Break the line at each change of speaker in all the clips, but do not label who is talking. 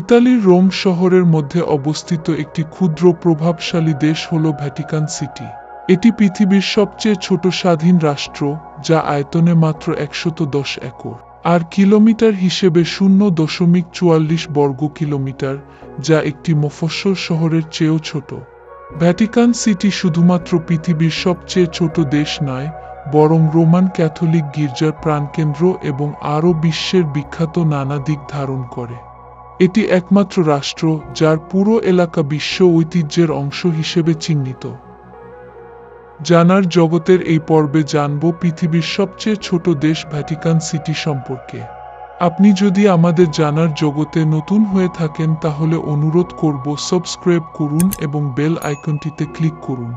ইতালির রোম শহরের মধ্যে অবস্থিত একটি ক্ষুদ্র প্রভাবশালী দেশ হল ভ্যাটিকান সিটি। এটি পৃথিবীর সবচেয়ে ছোট স্বাধীন রাষ্ট্র, যা আয়তনে মাত্র একশত দশ একর, আর কিলোমিটার হিসেবে শূন্য দশমিক চুয়াল্লিশ বর্গ কিলোমিটার, যা একটি মফস্বল শহরের চেয়েও ছোট। ভ্যাটিকান সিটি শুধুমাত্র পৃথিবীর সবচেয়ে ছোট দেশ নয়, বরং রোমান ক্যাথলিক গির্জার প্রাণকেন্দ্র এবং আরও বিশ্বের বিখ্যাত নানা দিক ধারণ করে। এটি একমাত্র রাষ্ট্র যার পুরো এলাকা বিশ্ব ঐতিহ্যের অংশ হিসেবে চিহ্নিত। জানার জগতের এই পর্বে জানব পৃথিবীর সবচেয়ে ছোট দেশ ভ্যাটিকান সিটি সম্পর্কে। আপনি যদি আমাদের জানার জগতে নতুন হয়ে থাকেন তাহলে অনুরোধ করব সাবস্ক্রাইব করুন এবং বেল আইকনটিতে ক্লিক করুন।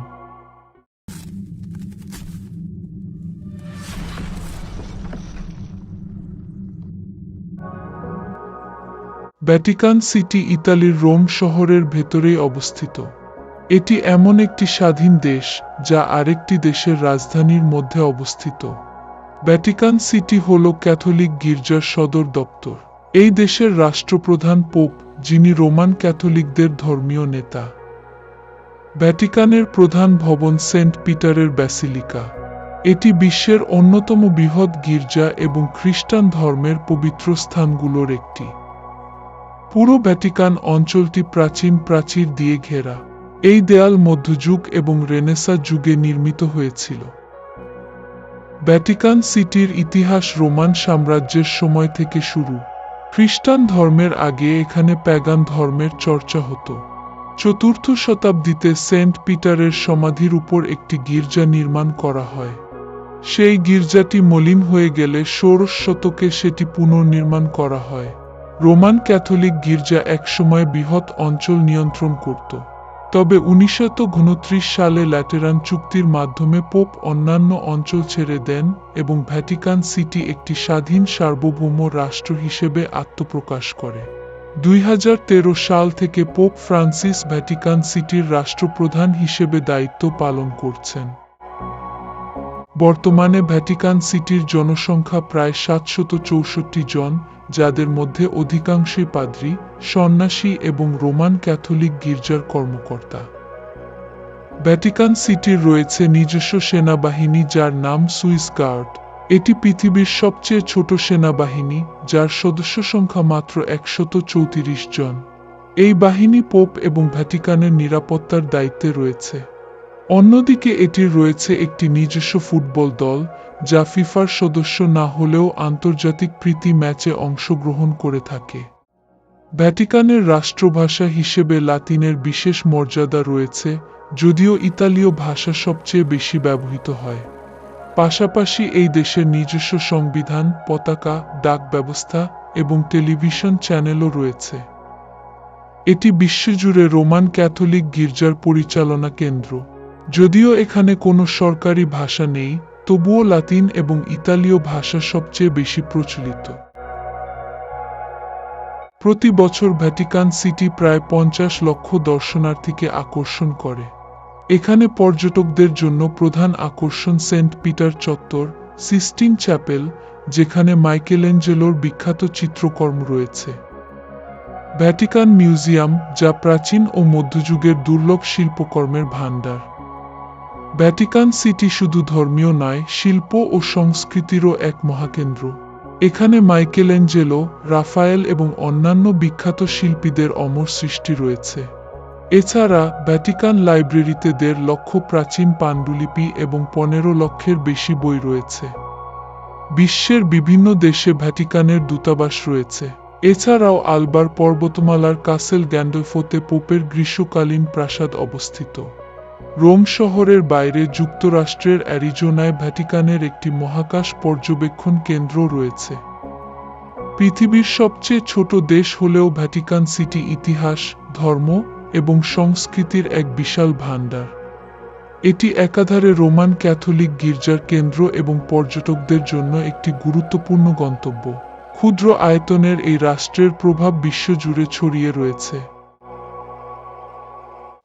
ভ্যাটিকান সিটি, ইতালির রোম শহরের ভেতরেই অবস্থিত। এটি এমন একটি স্বাধীন দেশ, যা আরেকটি দেশের রাজধানীর মধ্যে অবস্থিত। ভ্যাটিকান সিটি হল ক্যাথলিক গির্জার সদর দপ্তর। এই দেশের রাষ্ট্রপ্রধান পোপ, যিনি রোমান ক্যাথলিকদের ধর্মীয় নেতা। ভ্যাটিকানের প্রধান ভবন সেন্ট পিটারের ব্যাসিলিকা। এটি বিশ্বের অন্যতম বৃহৎ গির্জা এবং খ্রিস্টান ধর্মের পবিত্র স্থানগুলোর একটি। পুরো ভ্যাটিকান অঞ্চলটি প্রাচীন প্রাচীর দিয়ে ঘেরা। এই দেয়াল মধ্যযুগ এবং রেনেসা যুগে নির্মিত হয়েছিল। ভ্যাটিকান সিটির ইতিহাস রোমান সাম্রাজ্যের সময় থেকে শুরু। খ্রিস্টান ধর্মের আগে এখানে প্যাগান ধর্মের চর্চা হতো। চতুর্থ শতাব্দীতে সেন্ট পিটারের সমাধির উপর একটি গির্জা নির্মাণ করা হয়। সেই গির্জাটি মলিন হয়ে গেলে ষোড়শ শতকে সেটি পুনর্নির্মাণ করা হয়। রোমান ক্যাথলিক গির্জা একসময় বৃহৎ অঞ্চল নিয়ন্ত্রণ করত। তবে উনিশশো সালে ল্যাটেরান চুক্তির মাধ্যমে পোপ অন্যান্য অঞ্চল ছেড়ে দেন এবং ভ্যাটিকান সিটি একটি স্বাধীন সার্বভৌম রাষ্ট্র হিসেবে আত্মপ্রকাশ করে। দুই হাজার তেরো সাল থেকে পোপ ফ্রান্সিস ভ্যাটিকান সিটির রাষ্ট্রপ্রধান হিসেবে দায়িত্ব পালন করছেন। বর্তমানে ভ্যাটিকান সিটির জনসংখ্যা প্রায় সাতশত জন যাদের মধ্যে অধিকাংশই পাদ্রী, সন্ন্যাসী এবং রোমান ক্যাথলিক গির্জার কর্মকর্তা। ভ্যাটিকান সিটির রয়েছে নিজস্ব সেনাবাহিনী যার নাম সুইস গার্ড। এটি পৃথিবীর সবচেয়ে ছোট সেনাবাহিনী, যার সদস্য সংখ্যা মাত্র একশত চৌত্রিশ জন। এই বাহিনী পোপ এবং ভ্যাটিকানের নিরাপত্তার দায়িত্বে রয়েছে। অন্যদিকে এটির রয়েছে একটি নিজস্ব ফুটবল দল, যা ফিফার সদস্য না হলেও আন্তর্জাতিক প্রীতি ম্যাচে অংশগ্রহণ করে থাকে। ভ্যাটিকানের রাষ্ট্রভাষা হিসেবে লাতিনের বিশেষ মর্যাদা রয়েছে, যদিও ইতালীয় ভাষা সবচেয়ে বেশি ব্যবহৃত হয়। পাশাপাশি এই দেশের নিজস্ব সংবিধান, পতাকা, ডাক ব্যবস্থা এবং টেলিভিশন চ্যানেলও রয়েছে। এটি বিশ্বজুড়ে রোমান ক্যাথলিক গির্জার পরিচালনা কেন্দ্র। যদিও এখানে কোনো সরকারি ভাষা নেই, তবুও লাতিন এবং ইতালীয় ভাষা সবচেয়ে বেশি প্রচলিত। প্রতি বছর ভ্যাটিকান সিটি প্রায় পঞ্চাশ লক্ষ দর্শনার্থীকে আকর্ষণ করে। এখানে পর্যটকদের জন্য প্রধান আকর্ষণ সেন্ট পিটার চত্বর, সিস্টিন চ্যাপেল, যেখানে মাইকেলেঞ্জেলোর বিখ্যাত চিত্রকর্ম রয়েছে। ভ্যাটিকান মিউজিয়াম, যা প্রাচীন ও মধ্যযুগের দুর্লভ শিল্পকর্মের ভাণ্ডার। ভ্যাটিকান সিটি শুধু ধর্মীয় নয়, শিল্প ও সংস্কৃতিরও এক মহাকেন্দ্র। এখানে মাইকেলেঞ্জেলো, রাফায়েল এবং অন্যান্য বিখ্যাত শিল্পীদের অমর সৃষ্টি রয়েছে। এছাড়া ভ্যাটিকান লাইব্রেরিতে দেড় লক্ষ প্রাচীন পাণ্ডুলিপি এবং পনেরো লক্ষের বেশি বই রয়েছে। বিশ্বের বিভিন্ন দেশে ভ্যাটিকানের দূতাবাস রয়েছে। এছাড়াও আলবার পর্বতমালার কাসেল গ্যান্ডলফোতে পোপের গ্রীষ্মকালীন প্রাসাদ অবস্থিত। রোম শহরের বাইরে যুক্তরাষ্ট্রের অ্যারিজোনায় ভ্যাটিকানের একটি মহাকাশ পর্যবেক্ষণ কেন্দ্র রয়েছে। পৃথিবীর সবচেয়ে ছোট দেশ হলেও ভ্যাটিকান সিটি ইতিহাস, ধর্ম এবং সংস্কৃতির এক বিশাল ভাণ্ডার। এটি একাধারে রোমান ক্যাথলিক গির্জার কেন্দ্র এবং পর্যটকদের জন্য একটি গুরুত্বপূর্ণ গন্তব্য। ক্ষুদ্র আয়তনের এই রাষ্ট্রের প্রভাব বিশ্বজুড়ে ছড়িয়ে রয়েছে।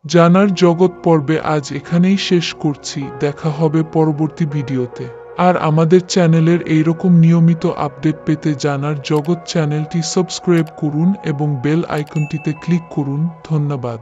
জানার জগৎ পর্বে আজ এখানেই শেষ করছি, দেখা হবে পরবর্তী ভিডিওতে। আর আমাদের চ্যানেলের এইরকম নিয়মিত আপডেট পেতে জানার জগৎ চ্যানেলটি সাবস্ক্রাইব করুন এবং বেল আইকনটিতে ক্লিক করুন। ধন্যবাদ।